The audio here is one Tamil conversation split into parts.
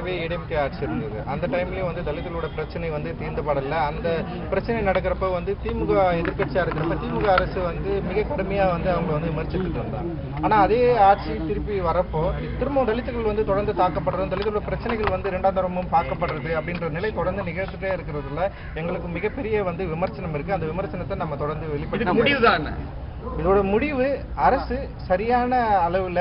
ஏற்கனவே ஏடிஎம்கே ஆட்சி இருந்தது. அந்த டைம்லயும் வந்து தலித்துகளோட பிரச்சனை வந்து தீர்ந்தப்படல அந்த பிரச்சனை நடக்கிறப்ப வந்து திமுக எதிர்க்கட்சியா இருக்கிறப்ப திமுக அரசு வந்து மிக கடுமையா வந்து அவங்க வந்து விமர்சித்துட்டு இருந்தாங்க. ஆனா அதே ஆட்சி திருப்பி வரப்போ திரும்பவும் தலித்துகள் வந்து தொடர்ந்து தாக்கப்படுறது தலித்துகளோட பிரச்சனைகள் வந்து இரண்டாம் தரமும் பார்க்கப்படுறது அப்படின்ற நிலை தொடர்ந்து நிகழ்ந்துட்டே இருக்கிறதுல எங்களுக்கு மிகப்பெரிய வந்து விமர்சனம் இருக்கு. அந்த விமர்சனத்தை நம்ம தொடர்ந்து வெளிப்படுத்த என்ன இதோட முடிவு அரசு சரியான அளவுல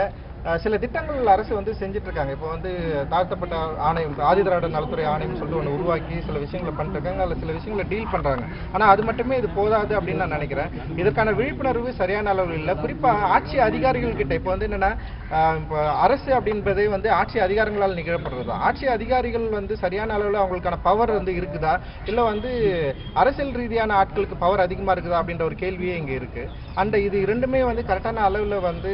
சில திட்டங்கள் அரசு வந்து செஞ்சுட்டு இருக்காங்க இப்போ வந்து தாழ்த்தப்பட்ட ஆணையம் ஆதிதிராவிட நலத்துறை ஆணையம் சொல்லிட்டு ஒன்று உருவாக்கி சில விஷயங்களை பண்ணிட்டு இருக்காங்க அதில் சில விஷயங்களை டீல் பண்ணுறாங்க ஆனால் அது மட்டுமே இது போதாது அப்படின்னு நான் நினைக்கிறேன். இதற்கான விழிப்புணர்வு சரியான அளவில் இல்லை. குறிப்பாக ஆட்சி அதிகாரிகள் கிட்ட இப்போ வந்து என்னென்னா இப்போ அரசு அப்படின்றதே வந்து ஆட்சி அதிகாரங்களால் நிகழப்படுறது? ஆட்சி அதிகாரிகள் வந்து சரியான அளவில் அவங்களுக்கான பவர் வந்து இருக்குதா? இல்லை வந்து அரசியல் ரீதியான ஆட்களுக்கு பவர் அதிகமாக இருக்குதா அப்படின்ற ஒரு கேள்வியே இங்கே இருக்குது அந்த இது இரண்டுமே வந்து கரெக்டான அளவில் வந்து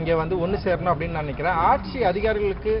இங்கே வந்து வந்து ஒண்ணு சேரணும் அப்படின்னு நான் நினைக்கிறேன். ஆட்சி அதிகாரிகளுக்கு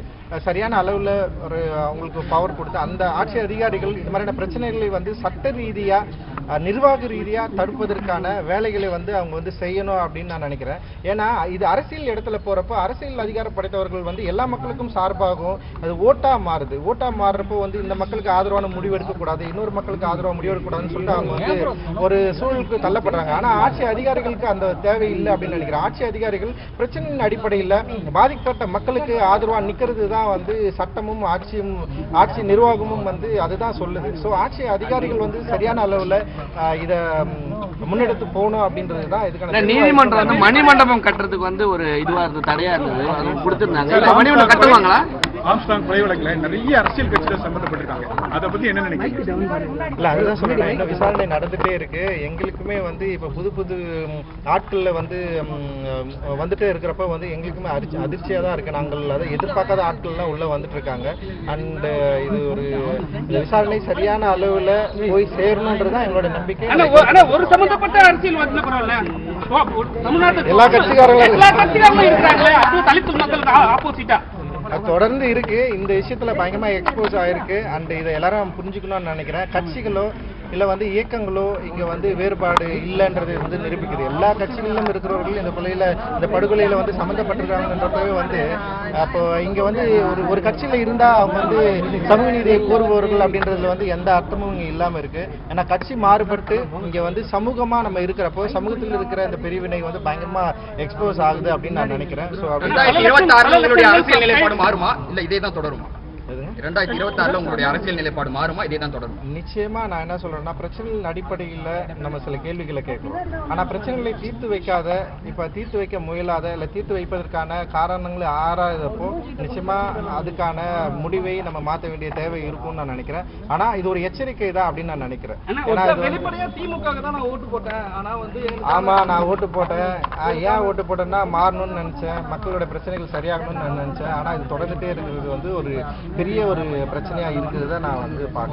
சரியான அளவுல ஒரு அவங்களுக்கு பவர் கொடுத்து அந்த ஆட்சி அதிகாரிகள் இது மாதிரியான பிரச்சனைகளை வந்து சட்ட ரீதியாக நிர்வாக ரீதியாக தடுப்பதற்கான வேலைகளை வந்து அவங்க வந்து செய்யணும் அப்படின்னு நான் நினைக்கிறேன். ஏன்னா இது அரசியல் இடத்துல போறப்போ அரசியல் அதிகாரம் படைத்தவர்கள் வந்து எல்லா மக்களுக்கும் சார்பாகவும் அது ஓட்டா மாறுது. ஓட்டா மாறுறப்போ வந்து இந்த மக்களுக்கு ஆதரவான முடிவு எடுக்கக்கூடாது இன்னொரு மக்களுக்கு ஆதரவாக முடிவு எடுக்கக்கூடாதுன்னு சொல்லிட்டு அவங்க வந்து ஒரு சூழலுக்கு தள்ளப்படுறாங்க. ஆனால் ஆட்சி அதிகாரிகளுக்கு அந்த தேவை இல்லை அப்படின்னு நினைக்கிறேன். ஆட்சி அதிகாரிகள் பிரச்சனையின் அடிப்படையில் பாதிக்கப்பட்ட மக்களுக்கு ஆதரவா நிக்கிறது தான் வந்து சட்டமும் ஆட்சியும் ஆட்சி நிர்வாகமும் வந்து அதுதான் சொல்லுது. ஸோ ஆட்சி அதிகாரிகள் வந்து சரியான அளவுல இத முன்னெடுத்து போகணும் அப்படின்றது தான் இதுக்கான நீதிமன்றம் மணிமண்டபம் கட்டுறதுக்கு வந்து ஒரு இதுவா இருந்தது தடையா இருந்தது அது கொடுத்திருந்தாங்க. மணிமண்டபம் கட்டுவாங்களா? ஆம்ஸ்டாங் கொலை வழக்குல நிறைய அரசியல் கட்சிகள் சம்பந்தப்பட்டிருக்காங்க. அதை பத்தி என்ன நினைக்கிறீங்க? இல்ல அதுதான் சொல்றேன். இன்னும் விசாரணை நடந்துட்டே இருக்கு. எங்களுக்குமே வந்து இப்ப புது புது ம், ஆட்கள்ல வந்து வந்துட்டே இருக்கிறப்ப வந்து எங்களுக்குமே அதிர்ச்சி அதிர்ச்சியா தான் இருக்கு. நாங்கள் அதை எதிர்பார்க்காத ஆட்கள்லாம் உள்ள வந்துட்டு இருக்காங்க. அண்ட் இது ஒரு விசாரணை சரியான அளவுல போய் சேரணுன்றதுதான் எங்களோட நம்பிக்கை. ஒரு- சம்பந்தப்பட்ட அரசியல் வந்து பரவாயில்ல எல்லா கட்சிக்காரங்களும் எல்லா கட்சிக்காரங்களும் இருக்கிறாங்களே. அதுவும் தலித்து மக்களுக்கு ஆப்போசிட்டா தொடர்ந்து இருக்கு. இந்த விஷயத்துல பயங்கரமா எக்ஸ்போஸ் ஆயிருக்கு. அண்ட் இதை எல்லாரும் புரிஞ்சுக்கணும்னு நினைக்கிறேன். கட்சிகளோ இல்லை வந்து இயக்கங்களோ இங்க வந்து வேறுபாடு இல்லைன்றது வந்து நிரூபிக்குது. எல்லா கட்சிகளிலும் இருக்கிறவர்கள் இந்த கொலையில இந்த படுகொலையில வந்து சம்மந்தப்பட்டிருக்காங்கன்றப்பவே வந்து அப்போ இங்க வந்து ஒரு ஒரு கட்சியில இருந்தா அவங்க வந்து சமூக நீதியை கோருபவர்கள் அப்படின்றதுல வந்து எந்த அர்த்தமும் இங்க இல்லாம இருக்கு. ஏன்னா கட்சி மாறுபட்டு இங்க வந்து சமூகமா நம்ம இருக்கிறப்போ சமூகத்தில் இருக்கிற இந்த பிரிவினை வந்து பயங்கரமா எக்ஸ்போஸ் ஆகுது அப்படின்னு நான் நினைக்கிறேன். ஸோ அப்படி அரசியல் நிலைப்பாடு மாறுமா? இல்லை இதே தான் தொடருமா? எதுங்க? ரெண்டாயிரத்தி இருபத்தி ஆறுல உங்களுடைய அரசியல் நிலைப்பாடு மாறுமா? இதே தான் தொடருமா. நிச்சயமா நான் என்ன சொல்றேன்னா பிரச்சனைகளின் அடிப்படையில் நம்ம சில கேள்விகளை கேட்கிறோம் ஆனா பிரச்சனைகளை தீர்த்து வைக்காத இப்ப தீர்த்து வைக்க முயலாத இல்ல தீர்த்து வைப்பதற்கான காரணங்களை ஆராயதப்போ நிச்சயமா அதுக்கான முடிவை நம்ம மாத்த வேண்டிய தேவை இருக்கும்னு நான் நினைக்கிறேன். ஆனா இது ஒரு எச்சரிக்கை தான் அப்படின்னு நான் நினைக்கிறேன். ஏன்னா திமுக தான் நான் ஓட்டு போட்டேன். ஆனா வந்து எங்களுக்கு ஆமா நான் ஓட்டு போட்டேன். ஏன் ஓட்டு போட்டேன்னா மாறணும்னு நினைச்சேன். மக்களோட பிரச்சனைகள் சரியாகணும்னு நான் நினைச்சேன். ஆனா இது தொடர்ந்துட்டே இருக்கிறது வந்து ஒரு பெரிய ஒரு பிரச்சனையாக இருக்கிறத நான் வந்து பார்க்குறேன்.